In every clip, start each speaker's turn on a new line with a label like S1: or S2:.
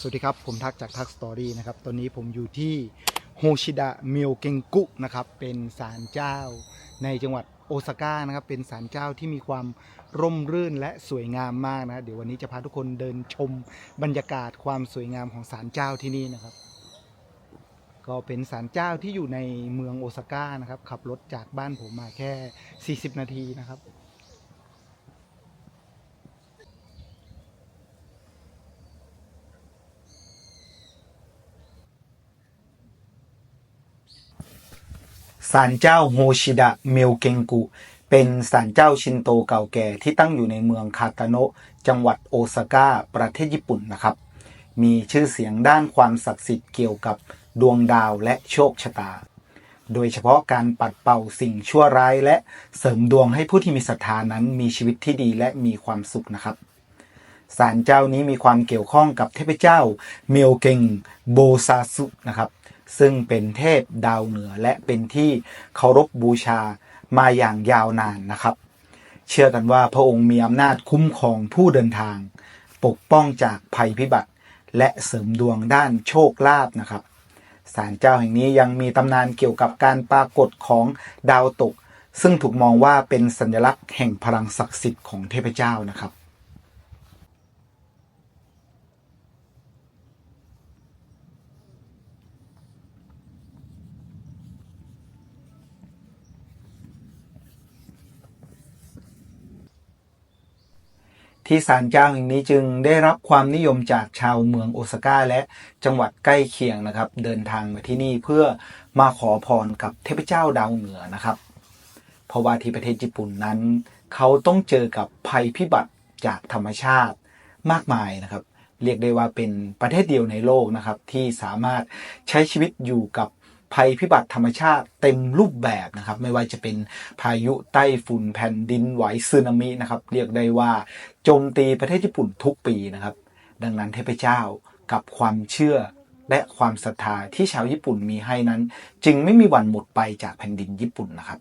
S1: สวัสดีครับ ผมทักจากทักสตอรี่นะครับ ตอนนี้ผมอยู่ที่โฮชิดะเมียวเกงกุนะครับ เป็นศาลเจ้าในจังหวัดโอซาก้านะครับ เป็นศาลเจ้าที่มีความร่มรื่นและสวยงามมากนะ เดี๋ยววันนี้จะพาทุกคนเดินชมบรรยากาศความสวยงามของศาลเจ้าที่นี่นะครับ ก็เป็นศาลเจ้าที่อยู่ในเมืองโอซาก้านะครับ ขับรถจากบ้านผมมาแค่ 40 นาทีนะครับ ศาลเจ้าโฮชิดะเมลเกงกุ เป็นศาลเจ้าชินโตเก่าแก่ที่ตั้งอยู่ในเมืองคาตาโนะจังหวัดโอซาก้า ประเทศญี่ปุ่นนะครับ มีชื่อเสียงด้านความศักดิ์สิทธิ์เกี่ยวกับดวงดาวและโชคชะตา โดยเฉพาะการปัดเป่าสิ่งชั่วร้ายและเสริมดวงให้ผู้ที่มีศรัทธานั้นมีชีวิตที่ดีและมีความสุขนะครับศาลเจ้านี้มีความเกี่ยวข้องกับเทพเจ้าเมียวเกงโบซาสุนะครับ ซึ่งเป็นเทพดาวเหนือและเป็นที่เคารพบูชามาอย่างยาวนานนะครับ เชื่อกันว่าพระองค์มีอำนาจคุ้มครองผู้เดินทาง ปกป้องจากภัยพิบัติ และเสริมดวงด้านโชคลาภนะครับศาลเจ้าแห่งนี้ยังมีตำนานเกี่ยวกับการปรากฏของดาวตก ซึ่งถูกมองว่าเป็นสัญลักษณ์แห่งพลังศักดิ์สิทธิ์ของเทพเจ้านะครับ ที่ศาลเจ้าแห่งนี้จึงได้รับความนิยมจากชาวเมืองโอซาก้าและจังหวัดใกล้เคียงนะครับ เดินทางมาที่นี่เพื่อมาขอพรกับเทพเจ้าดาวเหนือนะครับ เพราะว่าที่ประเทศญี่ปุ่นนั้น เขาต้องเจอกับภัยพิบัติจากธรรมชาติมากมายนะครับ เรียกได้ว่าเป็นประเทศเดียวในโลกนะครับ ที่สามารถใช้ชีวิตอยู่กับ ภัยพิบัติธรรมชาติเต็มรูปแบบนะครับ ไม่ว่าจะเป็นพายุไต้ฝุ่นแผ่นดินไหวสึนามินะครับ เรียกได้ว่าโจมตีประเทศญี่ปุ่นทุกปีนะครับ ดังนั้นเทพเจ้ากับความเชื่อและความศรัทธาที่ชาวญี่ปุ่นมีให้นั้น จึงไม่มีวันหมดไปจากแผ่นดินญี่ปุ่นนะครับ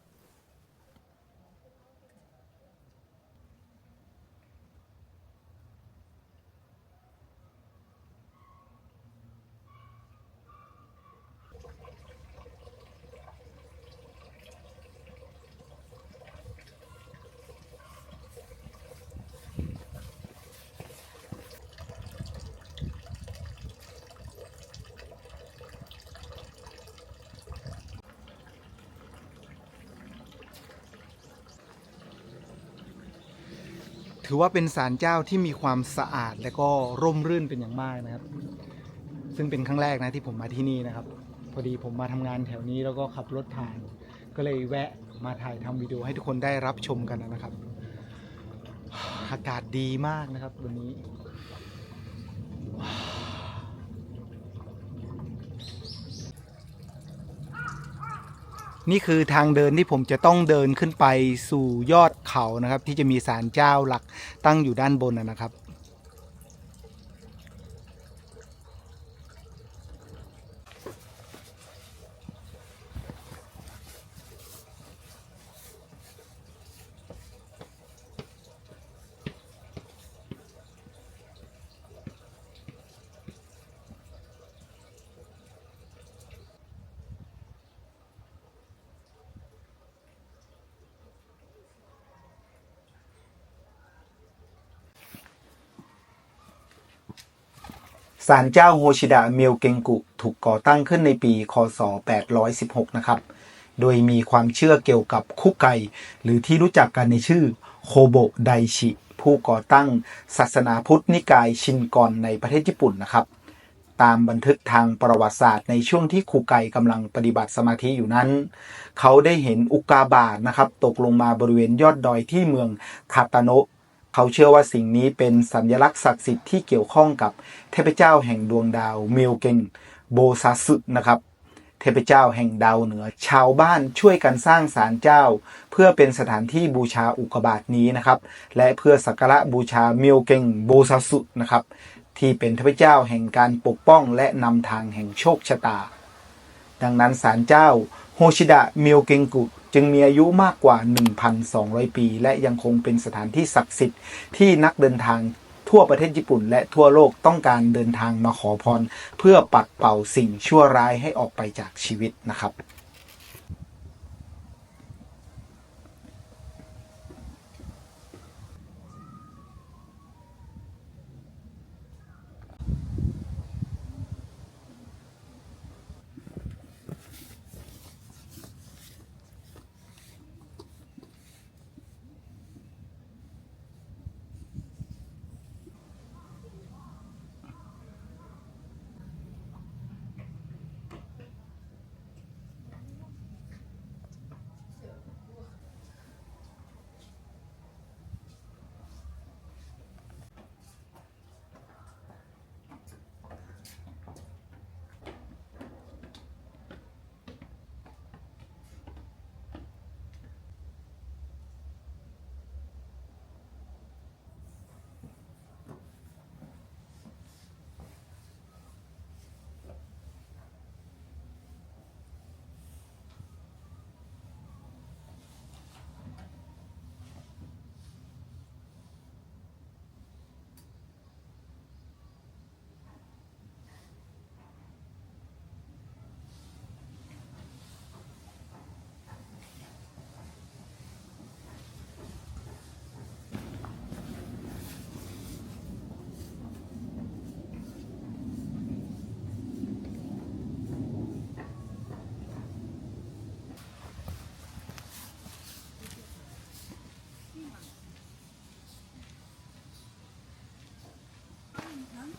S1: ถือว่าเป็นศาลเจ้าที่มีความสะอาดและก็ร่มรื่นเป็นอย่างมากนะครับ ซึ่งเป็นครั้งแรกนะที่ผมมาที่นี่นะครับ พอดีผมมาทำงานแถวนี้แล้วก็ขับรถผ่าน ก็เลยแวะมาถ่ายทำวิดีโอให้ทุกคนได้รับชมกันนะครับ อากาศดีมากนะครับวันนี้ นี่คือทางเดินที่ผมจะต้องเดินขึ้นไปสู่ยอดเขานะครับ ที่จะมีศาลเจ้าหลักตั้งอยู่ด้านบนนะครับ ศาลเจ้าโฮชิดะเมียวเกงกุถูกก่อตั้งขึ้นในปี คศ 816 นะครับ โดยมีความเชื่อเกี่ยวกับคุกไกหรือที่รู้จักกันในชื่อโคโบไดชิ ผู้ก่อตั้งศาสนาพุทธนิกายชินกอนในประเทศญี่ปุ่นนะครับ ตามบันทึกทางประวัติศาสตร์ในช่วงที่คุกไกกำลังปฏิบัติสมาธิอยู่นั้น เขาได้เห็นอุกกาบาตนะครับ ตกลงมาบริเวณยอดดอยที่เมืองคาตาโนะ เขาเชื่อว่าสิ่งนี้เป็นสัญลักษณ์ศักดิ์สิทธิ์ที่เกี่ยวข้องกับเทพเจ้าแห่งดวงดาวเมลเกงโบซาสึนะครับเทพเจ้าแห่งดาวเหนือ ชาวบ้านช่วยกันสร้างศาลเจ้า เพื่อเป็นสถานที่บูชาอุกบาตนี้นะครับ และเพื่อสักการะบูชาเมลเกงโบซาสึนะครับ ที่เป็นเทพเจ้าแห่งการปกป้องและนำทางแห่งโชคชะตา ดังนั้นศาลเจ้าโฮชิดะเมียวเกงกุ จึงมีอายุมากกว่า 1,200 ปี และยังคงเป็นสถานที่ศักดิ์สิทธิ์ที่นักเดินทางทั่วประเทศญี่ปุ่น และทั่วโลกต้องการเดินทางมาขอพร เพื่อปัดเป่าสิ่งชั่วร้ายให้ออกไปจากชีวิตนะครับ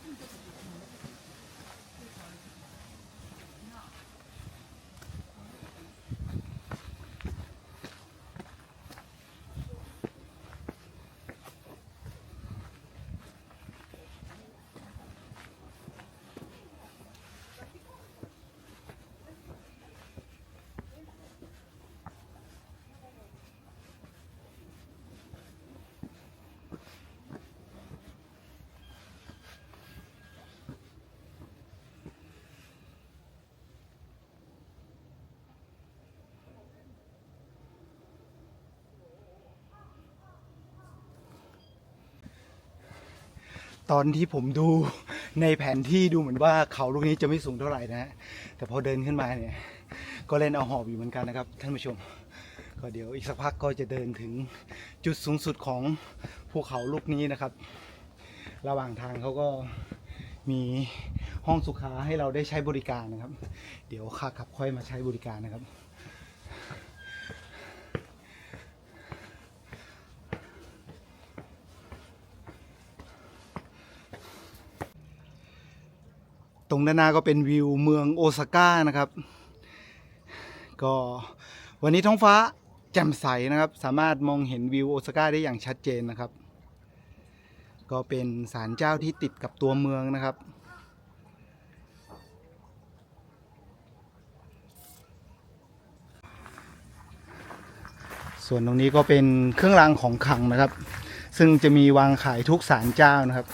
S1: Thank you. ตอนที่ผมดูในแผนที่ดูเหมือนว่าเขาลูกนี้จะไม่สูงเท่าไหร่นะฮะแต่พอเดินขึ้นมาเนี่ย ก็เล่นเอาหอบอยู่เหมือนกันนะครับ ท่านผู้ชม ก็เดี๋ยวอีกสักพักก็จะเดินถึงจุดสูงสุดของภูเขาลูกนี้นะครับ ระหว่างทางเขาก็มีห้องสุขาให้เราได้ใช้บริการนะครับ เดี๋ยวค่าขับค่อยมาใช้บริการนะครับ ตรงด้านหน้าก็เป็นวิวเมืองโอซาก้านะครับ ก็วันนี้ท้องฟ้าแจ่มใสนะครับ สามารถมองเห็นวิวโอซาก้าได้อย่างชัดเจนนะครับ ก็เป็นศาลเจ้าที่ติดกับตัวเมืองนะครับ ส่วนตรงนี้ก็เป็นเครื่องรางของขลังนะครับ ซึ่งจะมีวางขายทุกศาลเจ้านะครับ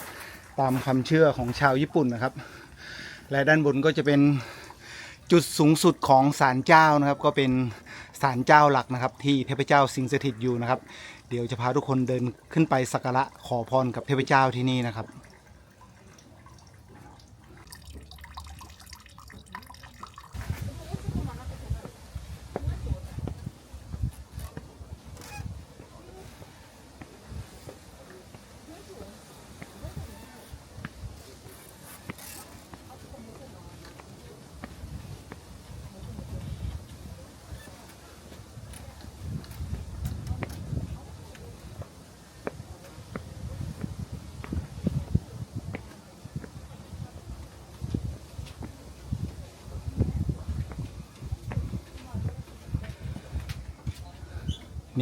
S1: ตามความเชื่อของชาวญี่ปุ่นนะครับ และด้านบนก็จะเป็นจุดสูงสุดของศาลเจ้านะครับ ก็เป็นศาลเจ้าหลักนะครับ ที่เทพเจ้าสิงสถิตอยู่นะครับ เดี๋ยวจะพาทุกคนเดินขึ้นไปสักการะขอพรกับเทพเจ้าที่นี่นะครับ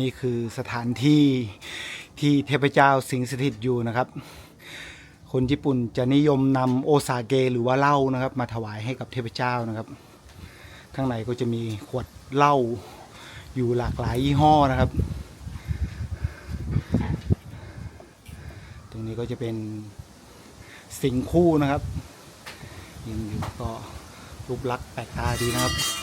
S1: นี่คือสถานที่ที่เทพเจ้าสิงสถิตอยู่นะครับ คนญี่ปุ่นจะนิยมนำโอซาเกหรือว่าเหล้านะครับ มาถวายให้กับเทพเจ้านะครับ ข้างในก็จะมีขวดเหล้าอยู่หลากหลายยี่ห้อนะครับ ตรงนี้ก็จะเป็นสิงคู่นะครับยืนอยู่ก็รูปลักษณ์แปลกตาดีนะครับ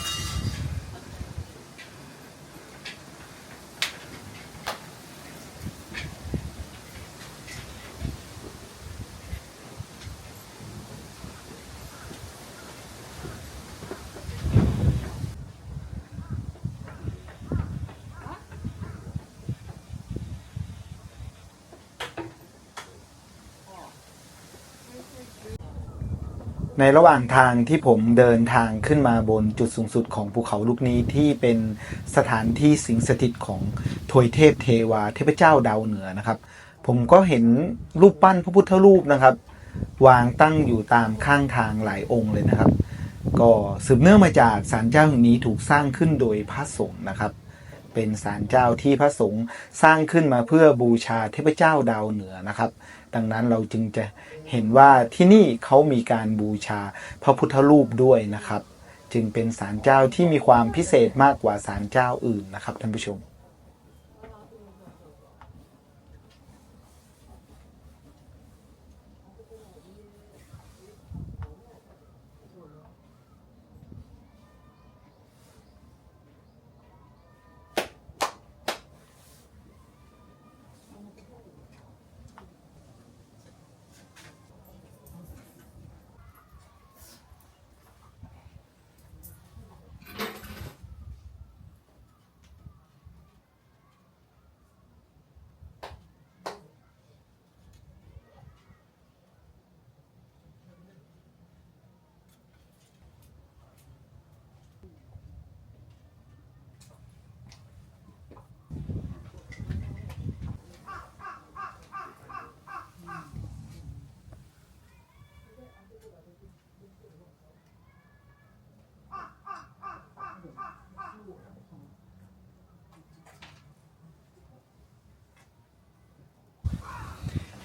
S1: ในระหว่างทางที่ผมเดินทางขึ้นมาบนจุดสูงสุดของภูเขาลูกนี้ที่เป็นสถานที่สิงสถิตของทวยเทพเทวาเทพเจ้าดาวเหนือนะครับ ผมก็เห็นรูปปั้นพระพุทธรูปนะครับ วางตั้งอยู่ตามข้างทางหลายองค์เลยนะครับ ก็สืบเนื่องมาจากศาลเจ้าแห่งนี้ถูกสร้างขึ้นโดยพระสงฆ์นะครับ เป็นศาลเจ้าที่พระสงฆ์สร้างขึ้นมาเพื่อบูชาเทพเจ้าดาวเหนือนะครับ ดังนั้นเราจึงจะ เห็นว่าที่นี่เขามีการบูชาพระพุทธรูปด้วยนะครับ จึงเป็นศาลเจ้าที่มีความพิเศษมากกว่าศาลเจ้าอื่นนะครับท่านผู้ชม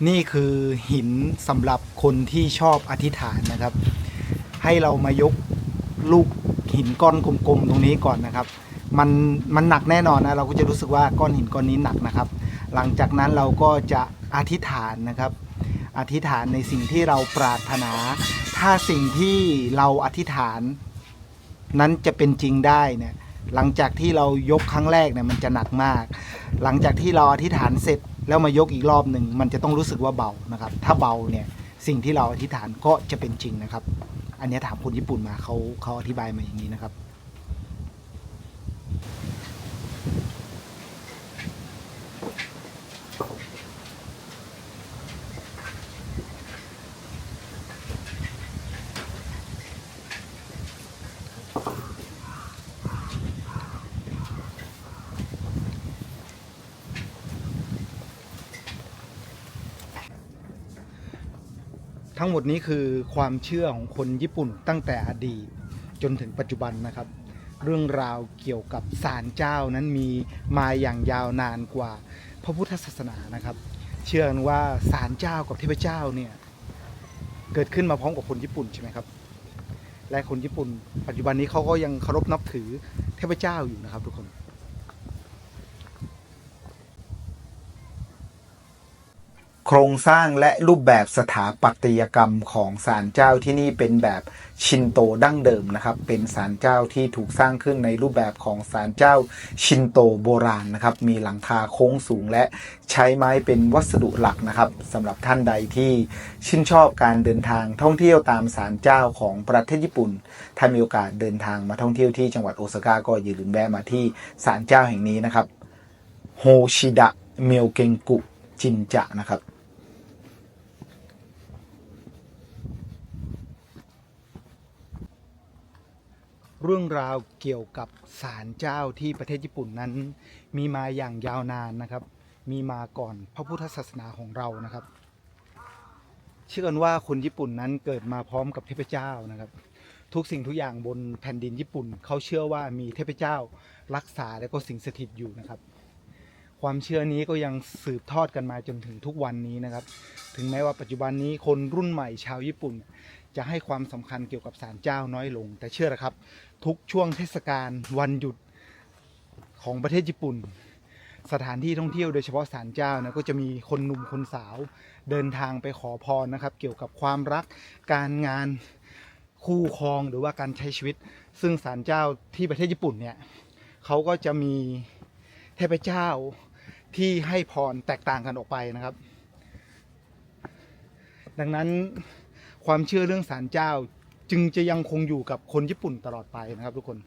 S1: นี่คือหินสำหรับคนที่ชอบอธิษฐานนะครับ ให้เรามายกลูกหินก้อนกลมๆตรงนี้ก่อนนะครับมันมันหนักแน่นอนนะเราก็จะรู้สึกว่าก้อนหินก้อนนี้หนักนะครับ หลังจากนั้นเราก็จะอธิษฐานนะครับ อธิษฐานในสิ่งที่เราปรารถนา ถ้าสิ่งที่เราอธิษฐาน นั้นจะเป็นจริงได้เนี่ยหลังจากที่เรายกครั้งแรกเนี่ยมันจะหนักมาก หลังจากที่เราอธิษฐานเสร็จ แล้วมายกอีกรอบหนึ่งมันจะต้องรู้สึกว่าเบานะครับ ถ้าเบาเนี่ยสิ่งที่เราอธิษฐานก็จะเป็นจริงนะครับ อันนี้ถามคนญี่ปุ่นมาเขาเขาอธิบายมาอย่างนี้นะครับ หมดนี้คือความเชื่อของคนญี่ปุ่นตั้งแต่อดีตจนถึงปัจจุบันนะครับ เรื่องราวเกี่ยวกับศาลเจ้านั้นมีมาอย่างยาวนานกว่าพระพุทธศาสนานะครับ เชื่อกันว่าศาลเจ้ากับเทพเจ้าเนี่ยเกิดขึ้นมาพร้อมกับคนญี่ปุ่นใช่ไหมครับและคนญี่ปุ่น ปัจจุบันนี้เขาก็ยังเคารพนับถือเทพเจ้าอยู่นะครับทุกคน โครงสร้างและรูปแบบสถาปัตยกรรมของศาลเจ้าที่นี่เป็นแบบชินโตดั้งเดิมนะครับ เป็นศาลเจ้าที่ถูกสร้างขึ้นในรูปแบบของศาลเจ้าชินโตโบราณนะครับ มีหลังคาโค้งสูงและใช้ไม้เป็นวัสดุหลักนะครับสำหรับท่านใดที่ชื่นชอบการเดินทางท่องเที่ยวตามศาลเจ้าของประเทศญี่ปุ่น ถ้ามีโอกาสเดินทางมาท่องเที่ยวที่จังหวัดโอซาก้าก็อย่าลืมแวะมาที่ศาลเจ้าแห่งนี้นะครับโฮชิดะเมลเกงกุจินจะนะครับ เรื่องราวเกี่ยวกับศาลเจ้าที่ประเทศญี่ปุ่นนั้น มีมาอย่างยาวนานนะครับ มีมาก่อนพระพุทธศาสนาของเรานะครับ เชื่อกันว่าคนญี่ปุ่นนั้นเกิดมาพร้อมกับเทพเจ้านะครับ ทุกสิ่งทุกอย่างบนแผ่นดินญี่ปุ่น เขาเชื่อว่ามีเทพเจ้ารักษาและก็สิงสถิตอยู่นะครับ ความเชื่อนี้ก็ยังสืบทอดกันมาจนถึงทุกวันนี้นะครับ ถึงแม้ว่าปัจจุบันนี้คนรุ่นใหม่ชาวญี่ปุ่น จะให้ความสำคัญเกี่ยวกับศาลเจ้าน้อยลง แต่เชื่อนะครับ ทุกช่วงเทศกาลวันหยุดของประเทศญี่ปุ่น สถานที่ท่องเที่ยวโดยเฉพาะศาลเจ้านะก็จะมีคนหนุ่มคนสาว เดินทางไปขอพรนะครับ เกี่ยวกับความรักการงานคู่ครองหรือว่าการใช้ชีวิต ซึ่งศาลเจ้าที่ประเทศญี่ปุ่นเนี่ยเขาก็จะมีเทพเจ้าที่ให้พรแตกต่างกันออกไปนะครับ ดังนั้น ความเชื่อเรื่องศาลเจ้า จึงจะยังคงอยู่กับคนญี่ปุ่นตลอดไปนะครับทุกคน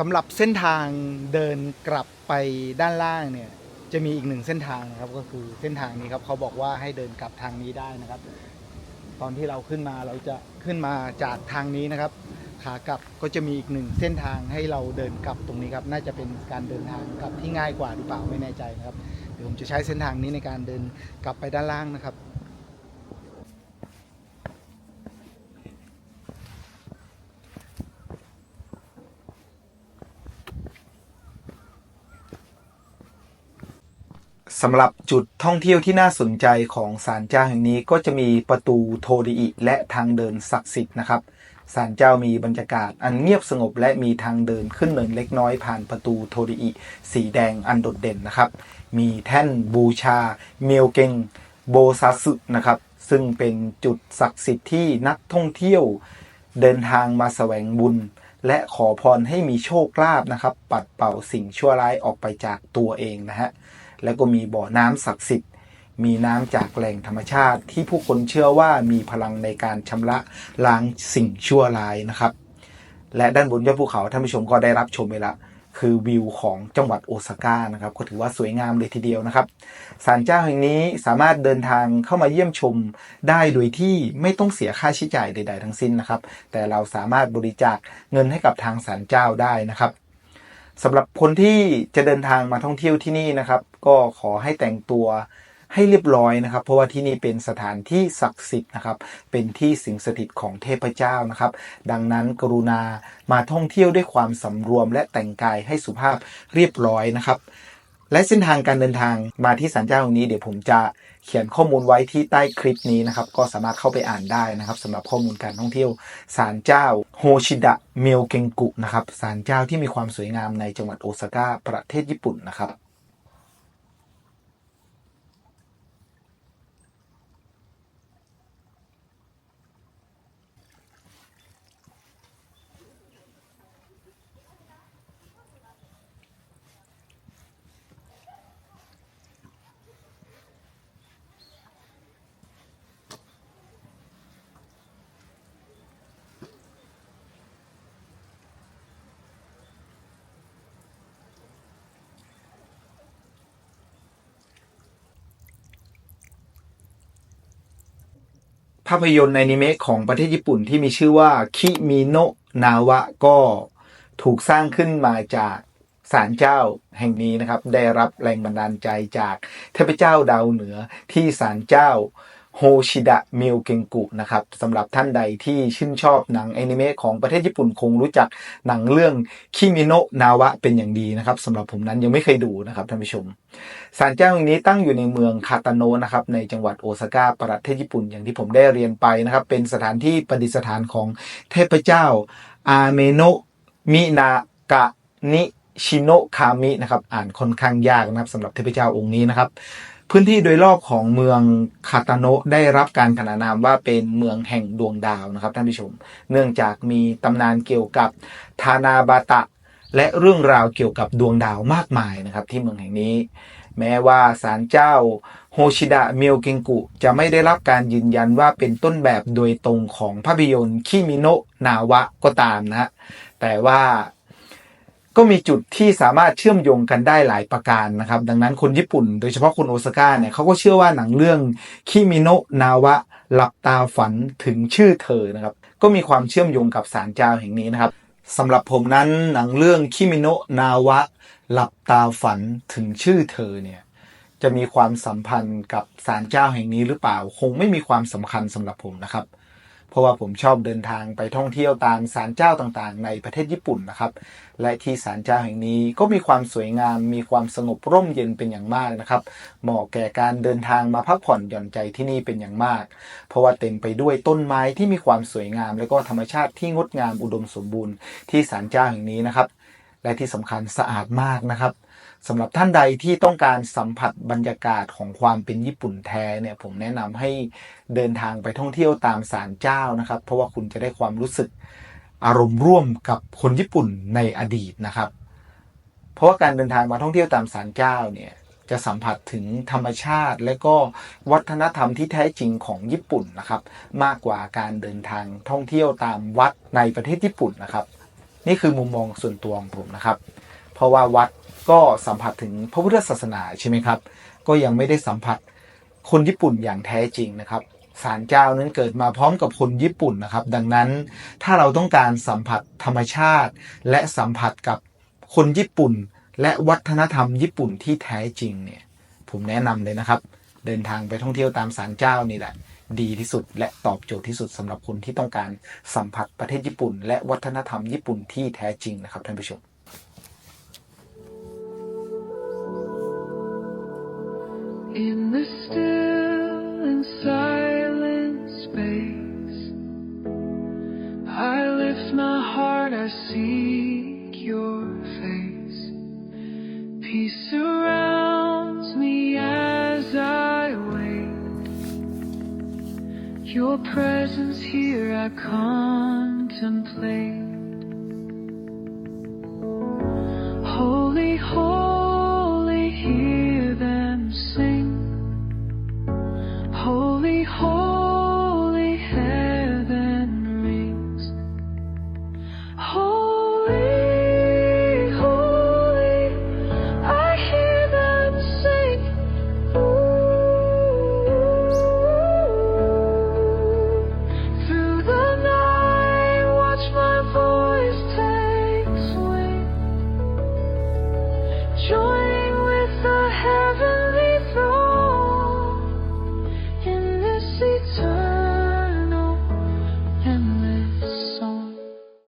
S1: สำหรับเส้นทางเดินกลับไปด้านล่างเนี่ยจะมีอีกหนึ่งเส้นทางนะครับก็คือเส้นทางนี้ครับเขาบอกว่าให้เดินกลับทางนี้ได้นะครับ ตอนที่เราขึ้นมาเราจะขึ้นมาจากทางนี้นะครับ ขากลับก็จะมีอีกหนึ่งเส้นทางให้เราเดินกลับตรงนี้ครับ น่าจะเป็นการเดินทางกลับที่ง่ายกว่าหรือเปล่าไม่แน่ใจนะครับเดี๋ยวผมจะใช้เส้นทางนี้ในการเดินกลับไปด้านล่างนะครับ สำหรับจุดท่องเที่ยวที่น่าสนใจของศาลเจ้าแห่งนี้ก็จะมีประตูโทริอิและทางเดินศักดิ์สิทธิ์นะครับศาลเจ้ามีบรรยากาศอันเงียบสงบและมีทางเดินขึ้นเนินเล็กน้อยผ่านประตูโทริอิสีแดงอันโดดเด่นนะครับ มีแท่นบูชา เมียวเกงโบซาสึนะครับซึ่งเป็นจุดศักดิ์สิทธิ์ที่นักท่องเที่ยวเดินทางมาแสวงบุญ และขอพรให้มีโชคลาภนะครับ ปัดเป่าสิ่งชั่วร้ายออกไปจากตัวเองนะฮะ แล้วก็มีบ่อน้ำศักดิ์สิทธิ์ มีน้ำจากแหล่งธรรมชาติที่ผู้คนเชื่อว่ามีพลังในการชำระล้างสิ่งชั่วร้ายนะครับ และด้านบนยอดภูเขาท่านผู้ชมก็ได้รับชมไปแล้วคือวิวของจังหวัดโอซาก้านะครับ ก็ถือว่าสวยงามเลยทีเดียวนะครับศาลเจ้าแห่งนี้สามารถเดินทางเข้ามาเยี่ยมชมได้โดยที่ไม่ต้องเสียค่าใช้จ่ายใด ๆ ทั้งสิ้นนะครับ แต่เราสามารถบริจาคเงินให้กับทางศาลเจ้าได้นะครับสำหรับคนที่จะเดินทางมาท่องเที่ยวที่นี่นะครับ ก็ขอให้แต่งตัวให้เรียบร้อยนะครับ เพราะว่าที่นี่เป็นสถานที่ศักดิ์สิทธิ์นะครับ เป็นที่สิงสถิตของเทพเจ้านะครับ ดังนั้นกรุณามาท่องเที่ยวด้วยความสำรวมและแต่งกายให้สุภาพเรียบร้อยนะครับและเส้นทางการเดินทางมาที่ศาลเจ้าตรงนี้เดี๋ยวผมจะเขียนข้อมูลไว้ที่ใต้คลิปนี้นะครับ ก็สามารถเข้าไปอ่านได้นะครับสำหรับข้อมูลการท่องเที่ยวศาลเจ้าโฮชิดะเมลเกงกุนะครับศาลเจ้าที่มีความสวยงามในจังหวัดโอซาก้าประเทศญี่ปุ่นนะครับ ภาพยนตร์อนิเมะของประเทศญี่ปุ่นที่มีชื่อว่าคิมิโนะนาวะก็ถูกสร้างขึ้นมาจากศาลเจ้าแห่งนี้นะครับ ได้รับแรงบันดาลใจจากเทพเจ้าดาวเหนือที่ศาลเจ้า โฮชิดะมิวเกงกุนะครับสำหรับท่านใดที่ชื่นชอบหนังแอนิเมะของประเทศญี่ปุ่นคงรู้จักหนังเรื่องคิมิโนะนาวะเป็นอย่างดีนะครับสำหรับผมนั้นยังไม่เคยดูนะครับท่านผู้ชมศาลเจ้าแห่งนี้ตั้งอยู่ในเมืองคาตาโนะนะครับในจังหวัดโอซาก้าประเทศญี่ปุ่นอย่างที่ผมได้เรียนไปนะครับเป็นสถานที่ประดิษฐานของเทพเจ้าอาเมโนะมินากะนิชิโนะคามินะครับอ่านค่อนข้างยากนะครับสำหรับเทพเจ้าองค์นี้นะครับ พื้นที่โดยรอบของเมืองคาตาโนะได้รับการขนานนามว่าเป็นเมืองแห่งดวงดาวนะครับท่านผู้ชม เนื่องจากมีตำนานเกี่ยวกับทานาบาตะ และเรื่องราวเกี่ยวกับดวงดาวมากมายนะครับ ที่เมืองแห่งนี้ แม้ว่าศาลเจ้าโฮชิดะเมียวเกงกุ จะไม่ได้รับการยืนยันว่าเป็นต้นแบบโดยตรงของภาพยนตร์คิมิโนะนาวะก็ตามนะฮะแต่ว่า ก็มีจุดที่สามารถเชื่อมโยงกันได้หลายประการนะครับ ดังนั้นคนญี่ปุ่นโดยเฉพาะคนโอซาก้าเนี่ยเขาก็เชื่อว่าหนังเรื่องคิมิโนะนาวะหลับตาฝันถึงชื่อเธอนะครับ ก็มีความเชื่อมโยงกับศาลเจ้าแห่งนี้นะครับสำหรับผมนั้นหนังเรื่องคิมิโนะนาวะหลับตาฝันถึงชื่อเธอเนี่ยจะมีความสัมพันธ์กับศาลเจ้าแห่งนี้หรือเปล่า คงไม่มีความสำคัญสำหรับผมนะครับ ราะว่าผมชอบเดินทางไปท่องเที่ยวตามศาลเจ้าต่างๆ ในประเทศญี่ปุ่นนะครับ และที่ศาลเจ้าแห่งนี้ก็มีความสวยงาม มีความสงบร่มเย็นเป็นอย่างมากนะครับ เหมาะแก่การเดินทางมาพักผ่อนหย่อนใจที่นี่เป็นอย่างมาก เพราะว่าเต็มไปด้วยต้นไม้ที่มีความสวยงาม และก็ธรรมชาติที่งดงามอุดมสมบูรณ์ที่ศาลเจ้าแห่งนี้นะครับ และที่สำคัญสะอาดมากนะครับสำหรับท่านใดที่ต้องการสัมผัสบรรยากาศของความเป็นญี่ปุ่นแท้เนี่ยผมแนะนำให้เดินทางไปท่องเที่ยวตามศาลเจ้านะครับ เพราะว่าคุณจะได้ความรู้สึกอารมณ์ร่วมกับคนญี่ปุ่นในอดีตนะครับ เพราะว่าการเดินทางมาท่องเที่ยวตามศาลเจ้าเนี่ยจะสัมผัสถึงธรรมชาติ และก็วัฒนธรรมที่แท้จริงของญี่ปุ่นนะครับ มากกว่าการเดินทางท่องเที่ยวตามวัดในประเทศญี่ปุ่นนะครับ นี่คือมุมมองส่วนตัวของผมนะครับ เพราะว่าวัดก็สัมผัสถึงพระพุทธศาสนาใช่ไหมครับ ก็ยังไม่ได้สัมผัสคนญี่ปุ่นอย่างแท้จริงนะครับศาลเจ้านั้นเกิดมาพร้อมกับคนญี่ปุ่นนะครับ ดังนั้นถ้าเราต้องการสัมผัสธรรมชาติ และสัมผัสกับคนญี่ปุ่น และวัฒนธรรมญี่ปุ่นที่แท้จริงเนี่ย ผมแนะนำเลยนะครับ เดินทางไปท่องเที่ยวตามศาลเจ้านี่แหละ ดีที่สุด และตอบโจทย์ที่สุดสำหรับคนที่ต้องการสัมผัสประเทศญี่ปุ่น และวัฒนธรรมญี่ปุ่นที่แท้จริงนะครับท่านผู้ชม
S2: I seek your face. Peace surrounds Your presence here I contemplate. Holy, holy.